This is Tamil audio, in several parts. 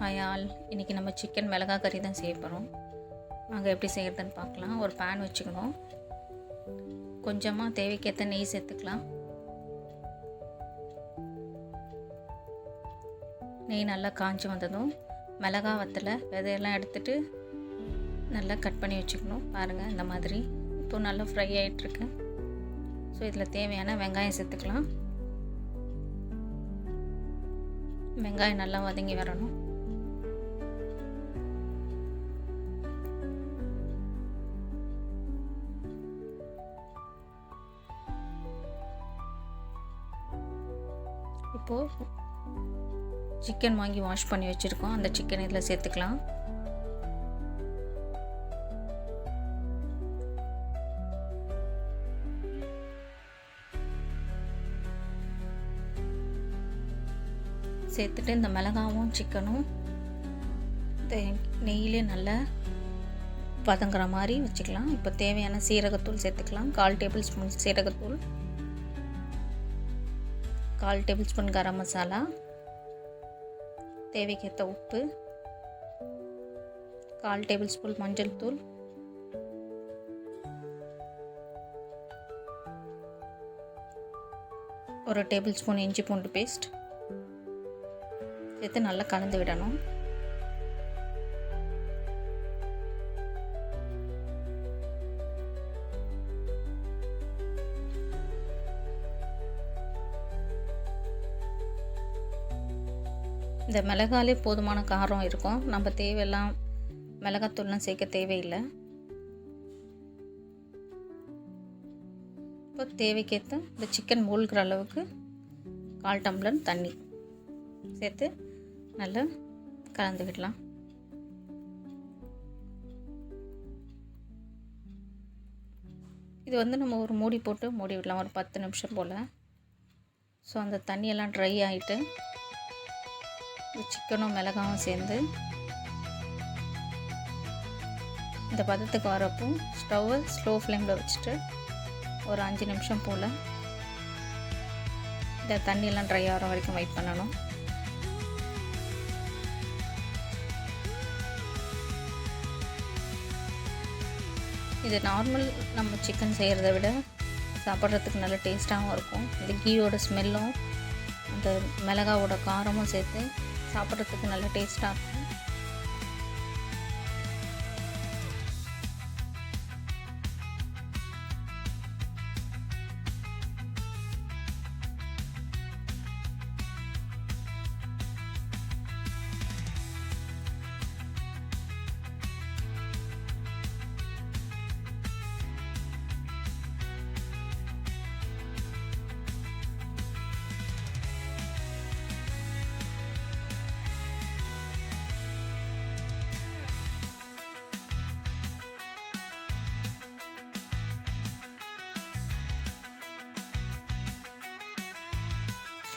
ஹாய் ஆல் இன்றைக்கி நம்ம சிக்கன் மிளகா கறி தான் செய்ய போகிறோம் நாங்கள் எப்படி செய்கிறதுன்னு பார்க்கலாம். ஒரு பேன் வச்சுக்கணும். கொஞ்சமாக தேவைக்கேற்ற நெய் சேர்த்துக்கலாம். நெய் நல்லா காஞ்சி வந்ததும் மிளகா வத்தலை விதையெல்லாம் எடுத்துட்டு நல்லா கட் பண்ணி வச்சுக்கணும். பாருங்கள் இந்த மாதிரி. இப்போ நல்லா ஃப்ரை ஆகிட்டுருக்கு ஸோ இதில் தேவையான வெங்காயம் சேர்த்துக்கலாம். வெங்காயம் நல்லா வதங்கி வரணும். இப்போது சிக்கன் வாங்கி வாஷ் பண்ணி வச்சுருக்கோம். அந்த சிக்கன் இதில் சேர்த்துக்கலாம். சேர்த்துட்டு இந்த மிளகாவும் சிக்கனும் நெய்யிலே நல்லா வதங்குற மாதிரி வச்சுக்கலாம். இப்போ தேவையான சீரகத்தூள் சேர்த்துக்கலாம். கால் டேபிள் ஸ்பூன் சீரகத்தூள். கால் டேபிள் ஸ்பூன் கரம் மசாலா தேவைக்கேற்ற உப்பு கால் டேபிள் ஸ்பூன் மஞ்சள் தூள் ஒரு டேபிள் ஸ்பூன் இஞ்சி பூண்டு பேஸ்ட். சேர்த்து நல்லா கலந்து விடணும். இந்த மிளகாலே போதுமான காரம் இருக்கும். நம்ம தேவையெல்லாம் மிளகாத்தூள்லாம் சேர்க்க தேவையில்லை. இப்போ தேவைக்கேற்ற இந்த சிக்கன் மூழ்கிற அளவுக்கு கால் டம்ளர் தண்ணி சேர்த்து நல்லா கலந்து விடலாம். இது வந்து நம்ம ஒரு மூடி போட்டு மூடி விடலாம். ஒரு பத்து நிமிஷம் போல். ஸோ அந்த தண்ணியெல்லாம் ட்ரை ஆகிட்டு சிக்கனும் மிளகாவும் சேர்ந்து இந்த பதத்துக்கு வரப்போ ஸ்டவ்வை ஸ்லோ ஃப்ளேமில் வச்சுட்டு ஒரு அஞ்சு நிமிஷம் போல் இந்த தண்ணியெல்லாம் ட்ரை ஆகிற வரைக்கும் வெயிட் பண்ணணும். இது நார்மல் நம்ம சிக்கன் செய்கிறத விட சாப்பிட்றதுக்கு நல்ல டேஸ்ட்டாகவும் இருக்கும். இந்த கீயோட ஸ்மெல்லும் அந்த மிளகாவோட காரமும் சேர்த்து சாப்பிட்றதுக்கு நல்ல டேஸ்ட்டாக இருக்கும்.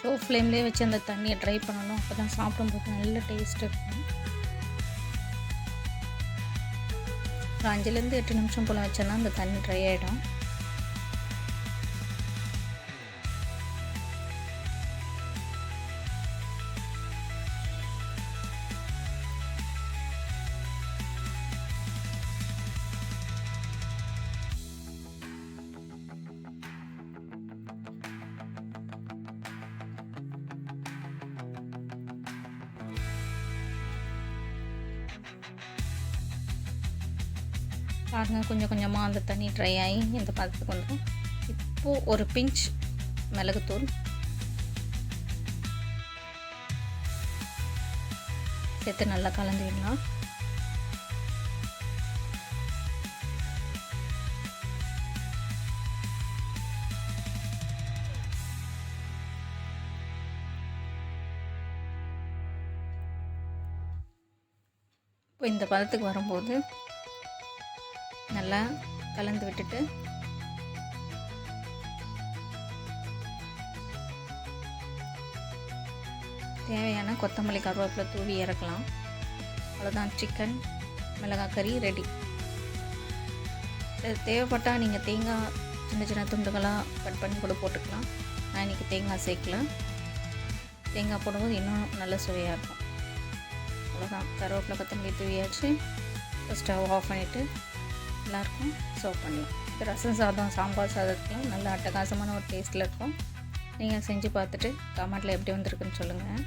ஸ்லோ ஃப்ளேம்லேயே வச்சு அந்த தண்ணியை ட்ரை பண்ணணும். அப்போ தான் சாப்பிடும்போது நல்ல டேஸ்ட் இருக்கும். ஒரு அஞ்சுலேருந்து எட்டு நிமிஷம் போல் வச்சோன்னா அந்த தண்ணி ட்ரை ஆகிடும் பாருங்கள் கொஞ்சம் கொஞ்சமாக அந்த தண்ணி ட்ரை ஆகி இந்த பதத்துக்கு வந்துடும் இப்போது ஒரு பிஞ்ச் மிளகுத்தூள். சேர்த்து நல்லா கலந்து விடலாம் இப்போ இந்த பதத்துக்கு வரும்போது நல்லா கலந்து விட்டுட்டு தேவையான கொத்தமல்லி கருவேப்பிலை தூவி இறக்கலாம். அவ்வளோதான் சிக்கன் மிளகாய் கறி ரெடி தேவைப்பட்டால் நீங்கள் தேங்காய் சின்ன சின்ன துண்டுகளாக கட் பண்ணி கூட போட்டுக்கலாம். நான் இன்றைக்கி தேங்காய் சேர்க்கலாம் தேங்காய் போடும்போது இன்னும் நல்ல சுவையாக இருக்கும். அவ்வளோதான் கருவேப்பிலை கொத்தமல்லி தூவியாச்சு. ஸ்டவ் ஆஃப் பண்ணிவிட்டு எல்லாருக்கும் சர்வ் பண்ணலாம் இப்போ ரசம் சாதம் சாம்பார் சாதத்துலாம் நல்ல அட்டகாசமான ஒரு டேஸ்ட்டில் இருக்கும். நீங்கள் செஞ்சு பார்த்துட்டு கமெண்ட்டில் எப்படி வந்திருக்குன்னு சொல்லுங்கள்